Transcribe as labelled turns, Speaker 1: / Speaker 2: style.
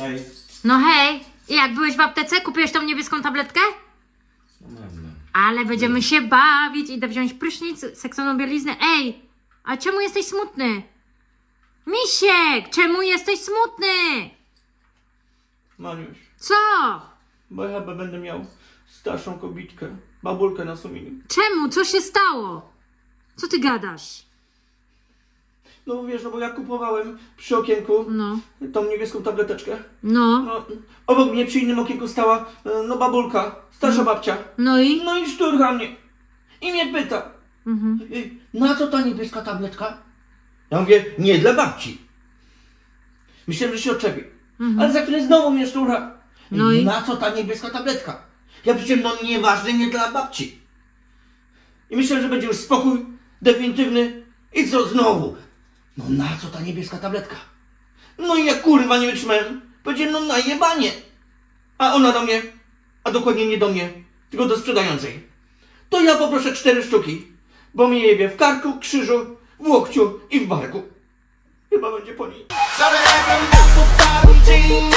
Speaker 1: Ej.
Speaker 2: No hej, i jak byłeś w aptece? Kupiłeś tą niebieską tabletkę? Ale będziemy się bawić, idę wziąć prysznic, seksowną bieliznę. Ej, a czemu jesteś smutny? Misiek, czemu jesteś smutny?
Speaker 1: Maniuś,
Speaker 2: Co?
Speaker 1: bo ja chyba będę miał starszą kobitkę, babulkę na sumieniu.
Speaker 2: Czemu? Co się stało? Co ty gadasz?
Speaker 1: No wiesz, no bo ja kupowałem przy okienku
Speaker 2: No,
Speaker 1: tą niebieską tableteczkę.
Speaker 2: no,
Speaker 1: No, obok mnie przy innym okienku stała, e, no babulka, starsza babcia.
Speaker 2: no i?
Speaker 1: No i szturcha mnie. I mnie pyta,
Speaker 2: Mhm.
Speaker 1: "Y, na co ta niebieska tabletka? Ja mówię, nie dla babci. Myślałem, że się odczepi. Ale za chwilę znowu mnie szturcha.
Speaker 2: No i?
Speaker 1: Na co ta niebieska tabletka? Ja powiedziałem, no nieważne, nie dla babci. I myślałem, że będzie już spokój definitywny. I co znowu? No na co ta niebieska tabletka? No i ja kurwa nie wytrzymałem. Powiedziałem, no na jebanie. A ona do mnie, a dokładnie nie do mnie, tylko do sprzedającej. To ja poproszę cztery sztuki, bo mnie jebie w karku, krzyżu, w łokciu i w barku. Chyba będzie po niej.